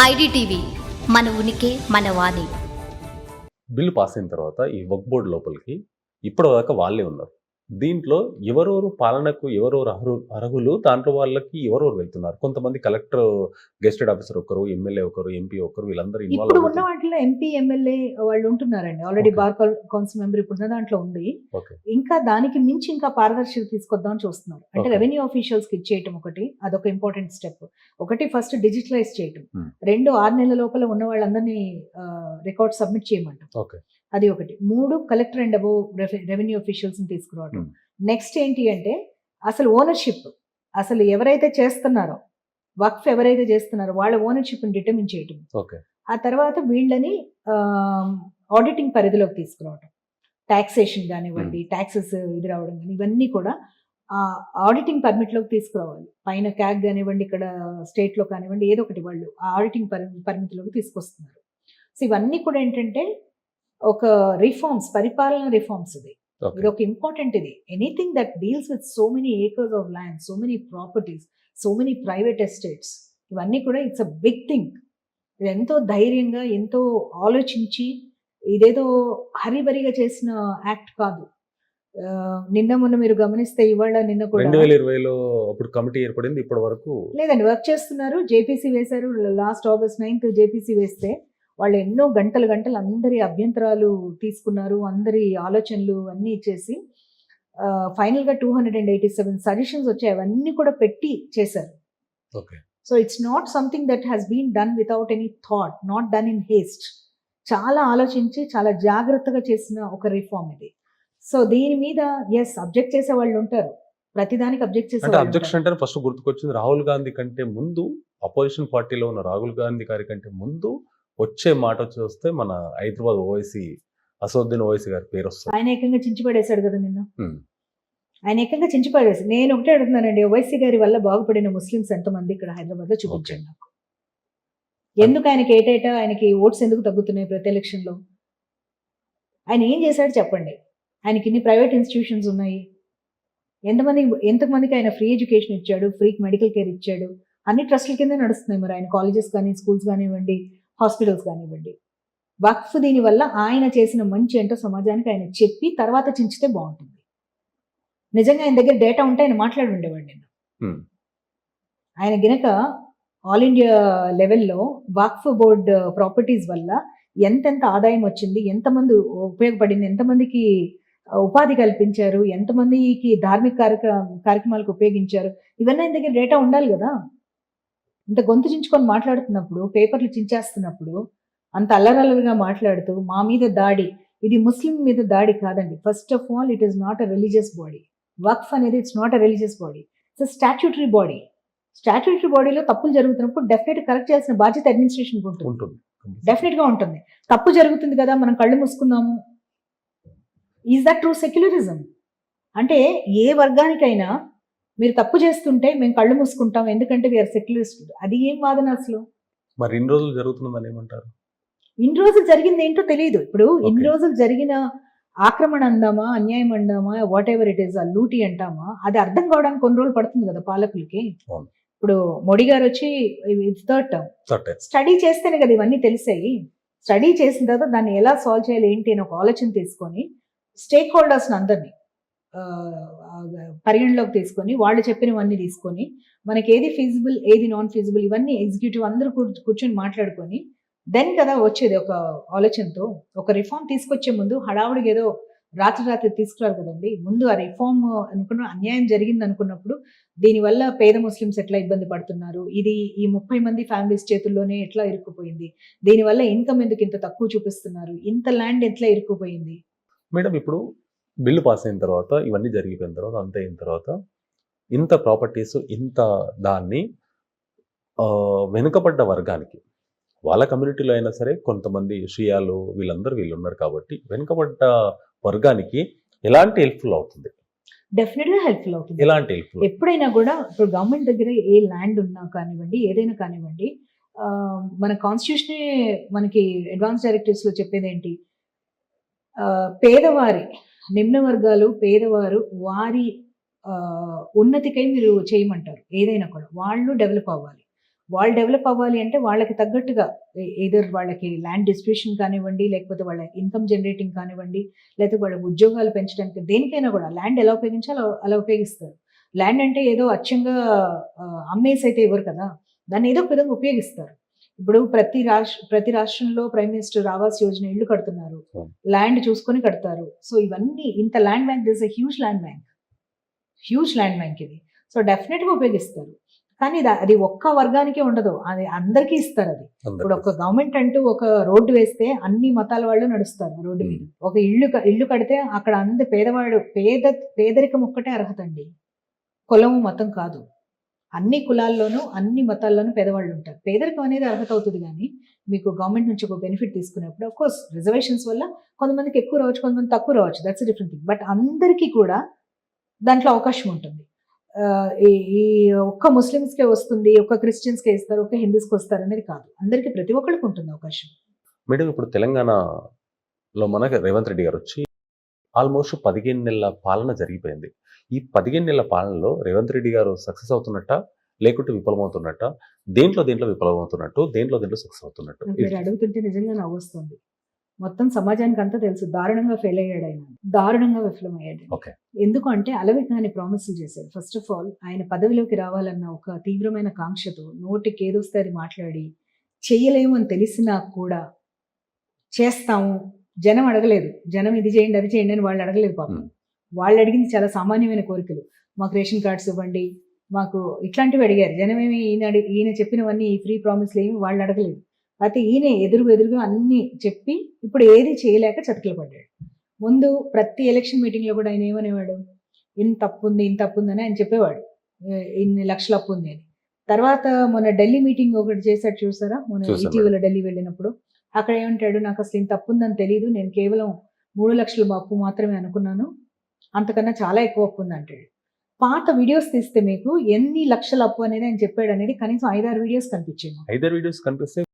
IDTV మన ఉనికి మన వాణి. బిల్లు పాస్ అయిన తర్వాత ఈ వర్క్ బోర్డు లోపలికి ఇప్పటిదాకా వాళ్ళే ఉన్నారు. దీంట్లో ఎవరెవరు పాలనకు ఎవరెవరు అర్హు అర్హులు దాంట్లో వాళ్ళకి ఎవరెవరు వెళ్తున్నారు? కొంతమంది కలెక్టర్ గెస్టెడ్ ఆఫీసర్ ఒకరు ఎమ్మెల్యే ఒకరు ఎంపీ ఒకరు వీళ్ళందరూ ఇప్పుడు ఉన్న వాటిలో ఎంపీ ఎమ్మెల్యే వాళ్ళు ఉంటున్నారండి. ఆల్రెడీ. బార్ కౌన్సిల్ మెంబర్ ఇప్పుడున్న దాంట్లో ఉంది. ఇంకా దానికి మించి ఇంకా పారదర్శకత తీసుకొద్దాం చూస్తున్నారు. అంటే. రెవెన్యూ ఆఫీషియల్స్కి ఇచ్చేయటం ఒకటి అదొక ఇంపార్టెంట్ స్టెప్. ఒకటి ఫస్ట్ డిజిటలైజ్ చేయటం. రెండు ఆరు నెలల లోపల ఉన్న వాళ్ళందరినీ రికార్డ్ సబ్మిట్ చేయమంటాం. ఓకే. అది ఒకటి. మూడు collector and above revenue officials తీసుకురావడం Hmm. నెక్స్ట్ ఏంటి అంటే అసలు ఓనర్షిప్ అసలు ఎవరైతే చేస్తున్నారో వక్ఫ్ ఎవరైతే చేస్తున్నారో వాళ్ళ ఓనర్షిప్ డిటర్మిన్ చేయటం. ఓకే. ఆ తర్వాత వీళ్ళని ఆడిటింగ్ పరిధిలోకి తీసుకురావడం టాక్సేషన్ కానివ్వండి ట్యాక్సెస్ ఇది రావడం కానీ ఇవన్నీ కూడా ఆడిటింగ్ పర్మిట్లోకి తీసుకురావాలి. పైన క్యాగ్ కానివ్వండి ఇక్కడ స్టేట్లో కానివ్వండి ఏదో ఒకటి వాళ్ళు ఆ ఆడిటింగ్ పరిమితిలోకి తీసుకొస్తున్నారు. సో ఇవన్నీ కూడా ఏంటంటే ఒక రిఫార్మ్స్ పరిపాలన రిఫార్మ్స్ ఇది. ఇది ఒక ఇంపార్టెంట్ ఇది. Anything that deals with so many acres of land so many properties so many private estates ఇవన్నీ కూడా ఇట్స్ అ బిగ్ థింగ్ ఇది ఎంతో ధైర్యంగా ఎంతో ఆలోచించి ఇదేదో హరిబరిగా చేసిన యాక్ట్ కాదు. నిన్న మొన్న మీరు గమనిస్తే ఇవాళ నిన్న కూడా రెండు వేల ఇరవైలో అప్పుడు కమిటీ ఏర్పడింది ఇప్పటి వరకు లేదండి వర్క్ చేస్తున్నారు జేపీసీ వేశారు లాస్ట్ ఆగస్ట్ నైన్త్ జేపీసీ వేస్తే వాళ్ళు ఎన్నో గంటలు గంటలు అందరి అభ్యంతరాలు తీసుకున్నారు అందరి ఆలోచనలు అన్నీ ఇచ్చేసి ఫైనల్గా two hundred and eighty seven suggestions వచ్చాయి. అవన్నీ కూడా పెట్టి చేశారు. So it's not something that has been done without any thought not done in haste. చాలా ఆలోచించి చాలా జాగ్రత్తగా చేసిన ఒక రిఫార్మ్ ఇది. సో దీని మీద ఎస్ అబ్జెక్ట్ చేసే వాళ్ళు ఉంటారు. ప్రతిదానికి అబ్జెక్ట్ చేసే అబ్జెక్షన్. అంటే ఫస్ట్ గుర్తుకొచ్చింది రాహుల్ గాంధీ కంటే ముందు అపోజిషన్ పార్టీలో ఉన్న రాహుల్ గాంధీ గారి కంటే ముందు వచ్చే మాట వచ్చి వస్తే మన హైదరాబాద్ ఓవైసీ అసదుద్దీన్ ఓవైసీ గారి పేరు వస్తుంది. ఆయన ఏకంగా చించిపడేశాడు కదా నిన్న. ఆయన ఏకంగా చించిపడేసి నేను ఒకటే అడుగుతున్నానండి ఓవైసీ గారి వల్ల బాగుపడిన ముస్లిమ్స్ ఎంతమంది ఇక్కడ హైదరాబాద్లో చూపించండి నాకు? ఎందుకు ఆయనకి ఏటేటా ఆయనకి ఓట్స్ ఎందుకు తగ్గుతున్నాయి ప్రతి ఎలక్షన్లో ఆయన ఏం చేశాడు చెప్పండి? ఆయనకి ఇన్ని ప్రైవేట్ ఇన్స్టిట్యూషన్స్ ఉన్నాయి. ఎంతమంది ఎంతమందికి ఆయన ఫ్రీ ఎడ్యుకేషన్ ఇచ్చాడు ఫ్రీ మెడికల్ కేర్ ఇచ్చాడు? అన్ని ట్రస్ట్ల కింద నడుస్తున్నాయి మరి ఆయన కాలేజెస్ కానీ స్కూల్స్ కానివ్వండి హాస్పిటల్స్ కానివ్వండి. వక్ఫ్ దీని వల్ల ఆయన చేసిన మంచి ఏంటో సమాజానికి ఆయన చెప్పి తర్వాత చించితే బాగుంటుంది. నిజంగా ఆయన దగ్గర డేటా ఉంటే ఆయన మాట్లాడి ఉండేవాడు నేను. ఆయన గినక ఆల్ ఇండియా లెవెల్లో వక్ఫ్ బోర్డ్ ప్రాపర్టీస్ వల్ల ఎంతెంత ఆదాయం వచ్చింది ఎంతమంది ఉపయోగపడింది ఎంతమందికి ఉపాధి కల్పించారు ఎంతమందికి ధార్మిక కార్యక్ర కార్యక్రమాలకు ఉపయోగించారు ఇవన్నీ ఆయన దగ్గర డేటా ఉండాలి కదా. ఇంత గొంతు చించుకొని మాట్లాడుతున్నప్పుడు పేపర్లు చించేస్తున్నప్పుడు అంత అల్లరల్లరిగా మాట్లాడుతూ మా మీద దాడి ఇది ముస్లిం మీద దాడి కాదండి. First of all it is not a religious body Waqf అనేది it's not a religious body it's statutory body statutory బాడీలో తప్పులు జరుగుతున్నప్పుడు డెఫినెట్ కరెక్ట్ చేయాల్సిన బాధ్యత అడ్మినిస్ట్రేషన్ ఉంటుంది. ఉంటుంది. డెఫినెట్గా ఉంటుంది. తప్పు జరుగుతుంది కదా మనం కళ్ళు మూసుకుందాము. ఈజ్ దట్ ట్రూ సెక్యులరిజం అంటే ఏ వర్గానికైనా మీరు తప్పు చేస్తుంటే మేము కళ్ళు మూసుకుంటాం ఎందుకంటే వీఆర్ సెక్యులరిస్ట్ అది ఏం వాదన అసలు? మరి ఇన్ని రోజులు జరుగుతుందని ఏమంటారు? ఇన్ని రోజులు జరిగింది ఏంటో తెలియదు ఇప్పుడు ఇన్ని. రోజులు జరిగిన ఆక్రమణ అందామా అన్యాయం అందామా వాట్ ఎవర్ ఇట్ ఈస్ ఆ లూటీ అంటామా అది అర్థం కావడానికి కొన్ని రోజులు పడుతుంది కదా పాలకులకి. ఇప్పుడు మోడీ గారు వచ్చి థర్డ్ టర్మ్ స్టడీ చేస్తేనే కదా ఇవన్నీ తెలిసాయి. స్టడీ చేసిన తర్వాత దాన్ని ఎలా సాల్వ్ చేయాలి ఏంటి అని ఒక ఆలోచన తీసుకొని స్టేక్ హోల్డర్స్ అందరినీ పరిగణలోకి తీసుకొని వాళ్ళు చెప్పినవన్నీ తీసుకొని మనకి ఏది ఫీజిబుల్ ఏది నాన్ ఫీజిబుల్ ఇవన్నీ ఎగ్జిక్యూటివ్ అందరూ కూర్చొని మాట్లాడుకొని దెన్ కదా వచ్చేది ఒక ఆలోచనతో ఒక రిఫార్మ్ తీసుకొచ్చే ముందు హడావుడికి ఏదో రాత్రి రాత్రి తీసుకురారు కదండి ముందు ఆ రిఫార్మ్ అనుకున్న అన్యాయం జరిగింది అనుకున్నప్పుడు దీనివల్ల పేద ముస్లిమ్స్ ఎట్లా ఇబ్బంది పడుతున్నారు ఇది ఈ ముప్పై మంది ఫ్యామిలీస్ చేతుల్లోనే ఎట్లా ఇరుక్కుపోయింది దీనివల్ల ఇన్కమ్ ఎందుకు ఇంత తక్కువ చూపిస్తున్నారు ఇంత ల్యాండ్ ఎట్లా ఇరుక్కుపోయింది? మేడం ఇప్పుడు బిల్లు పాస్ అయిన తర్వాత ఇవన్నీ జరిగిపోయిన తర్వాత అంత అయిన తర్వాత ఇంత ప్రాపర్టీస్ ఇంత దాన్ని వెనుకబడ్డ వర్గానికి వాళ్ళ కమ్యూనిటీలో అయినా సరే కొంతమంది షియాలు వీళ్ళందరూ వీళ్ళు ఉన్నారు కాబట్టి వెనుకబడ్డ వర్గానికి ఎలాంటి హెల్ప్ఫుల్ అవుతుంది? డెఫినెట్గా హెల్ప్ఫుల్ అవుతుంది. ఎలాంటి హెల్ప్ఫుల్ ఎప్పుడైనా కూడా ఇప్పుడు గవర్నమెంట్ దగ్గర ఏ ల్యాండ్ ఉన్నా కానివ్వండి ఏదైనా కానివ్వండి మన కాన్స్టిట్యూషనే మనకి అడ్వాన్స్ డైరెక్టివ్స్లో చెప్పేది ఏంటి పేదవారి. నిమ్న వర్గాలు పేదవారు వారి ఉన్నతికై మీరు చేయమంటారు ఏదైనా కూడా. వాళ్ళు డెవలప్ అవ్వాలి. వాళ్ళు డెవలప్ అవ్వాలి అంటే వాళ్ళకి తగ్గట్టుగా ఏదర్ వాళ్ళకి ల్యాండ్ డిస్ట్రిబ్యూషన్ కానివ్వండి లేకపోతే వాళ్ళ ఇన్కమ్ జనరేటింగ్ కానివ్వండి లేకపోతే వాళ్ళ ఉద్యోగాలు పెంచడానికి దేనికైనా కూడా ల్యాండ్ ఎలా ఉపయోగించాలో అలా ఉపయోగిస్తారు. ల్యాండ్ అంటే ఏదో అచ్చంగా అమ్మేసి అయితే ఇవ్వరు కదా దాన్ని ఏదో ఒక విధంగా ఉపయోగిస్తారు. ఇప్పుడు ప్రతి రాష్ట్ర ప్రతి రాష్ట్రంలో ప్రైమ్ మినిస్టర్ ఆవాస్ యోజన ఇల్లు కడుతున్నారు. ల్యాండ్ చూసుకొని కడతారు. సో ఇవన్నీ ఇంత land bank this huge land bank. Huge land bank ఇది. సో డెఫినెట్గా ఉపయోగిస్తారు. కానీ అది ఒక్క వర్గానికే ఉండదు. అది అందరికీ ఇస్తారు అది. ఇప్పుడు ఒక గవర్నమెంట్ అంటూ ఒక రోడ్డు వేస్తే అన్ని మతాల వాళ్ళు నడుస్తారు రోడ్డు మీద. ఒక ఇల్లు ఇల్లు కడితే అక్కడ అంద పేదవాడు పేద పేదరికం ఒక్కటే అర్హత అండి. కులము మతం కాదు. అన్ని కులాల్లోనూ అన్ని మతాల్లోనూ పేదవాళ్ళు ఉంటారు. పేదరికం అనేది అర్హత అవుతుంది కానీ మీకు గవర్నమెంట్ నుంచి ఒక బెనిఫిట్ తీసుకునేప్పుడు కోర్స్ రిజర్వేషన్స్ వల్ల కొంతమందికి ఎక్కువ రావచ్చు కొంతమంది తక్కువ రావచ్చు. దట్స్ డిఫరెంట్ థింగ్ బట్ అందరికీ కూడా దాంట్లో అవకాశం ఉంటుంది. ఈ ఈ ఒక్క ముస్లిమ్స్కే వస్తుంది ఒక్క క్రిస్టియన్స్కే ఇస్తారు ఒక్క హిందూస్కి వస్తారు అనేది కాదు. అందరికీ ప్రతి ఒక్కరికి ఉంటుంది అవకాశం. మేడం ఇప్పుడు తెలంగాణలో మనకి రేవంత్ రెడ్డి గారు వచ్చి ఆల్మోస్ట్ పదిహేను నెలల పాలన జరిగిపోయింది. ఈ పదిహేను నెలల పాలనలో రేవంత్ రెడ్డి గారు సక్సెస్ అవుతున్నట్ట లేకుంటే విఫలమవుతున్నట్ట దేంట్లో దేంట్లో విఫలమవుతున్నట్టు దేంట్లో దేంట్లో సక్సెస్ అవుతున్నట్టు? మీరు అడుగుతుంటే నిజంగా నవ్వొస్తుంది. మొత్తం సమాజానికి అంతా తెలుసు దారుణంగా ఫెయిల్ అయ్యాడు ఆయన. దారుణంగా విఫలమయ్యాడు Okay. ఎందుకు అంటే అలవికాని ప్రామిసులు చేశాడు. ఫస్ట్ ఆఫ్ ఆల్ ఆయన పదవిలోకి రావాలన్న ఒక తీవ్రమైన కాంక్షతో నోటికి ఏదొస్తే అది మాట్లాడి చెయ్యలేము అని తెలిసినా కూడా చేస్తాము. జనం అడగలేదు. జనం ఇది చేయండి అది చేయండి అని వాళ్ళు అడగలేదు పాపం. వాళ్ళు అడిగింది చాలా సామాన్యమైన కోరికలు. మాకు రేషన్ కార్డ్స్ ఇవ్వండి మాకు ఇట్లాంటివి అడిగారు. జనమేమి ఈయన ఈయన చెప్పినవన్నీ ఈ ఫ్రీ ప్రామిస్లు ఏమి వాళ్ళు అడగలేదు. అయితే ఈయన ఎదురు ఎదురుగా అన్ని చెప్పి ఇప్పుడు ఏది చేయలేక చతికిల పడ్డాడు. ముందు ప్రతి ఎలక్షన్ మీటింగ్లో కూడా ఆయన ఏమనేవాడు? ఇన్ని తప్పు ఉంది ఇన్ని తప్పు ఉంది అని ఆయన చెప్పేవాడు ఇన్ని లక్షల అప్పు ఉంది అని. తర్వాత మొన్న ఢిల్లీ మీటింగ్ ఒకటి చేశాడు చూసారా? మొన్న ఇటీవల ఢిల్లీ వెళ్ళినప్పుడు. అక్కడ ఏమంటాడు? నాకు అసలు ఇంత తప్పు ఉందని తెలియదు నేను కేవలం మూడు లక్షల అప్పు మాత్రమే అనుకున్నాను. అంతకన్నా చాలా ఎక్కువ అప్పు ఉందంటాడు. పాత వీడియోస్ తీస్తే మీకు ఎన్ని లక్షల అప్పు అనేది ఆయన చెప్పాడు అనేది కనీసం ఐదారు వీడియోస్ కనిపించింది ఐదారు వీడియోస్ కనిపిస్తే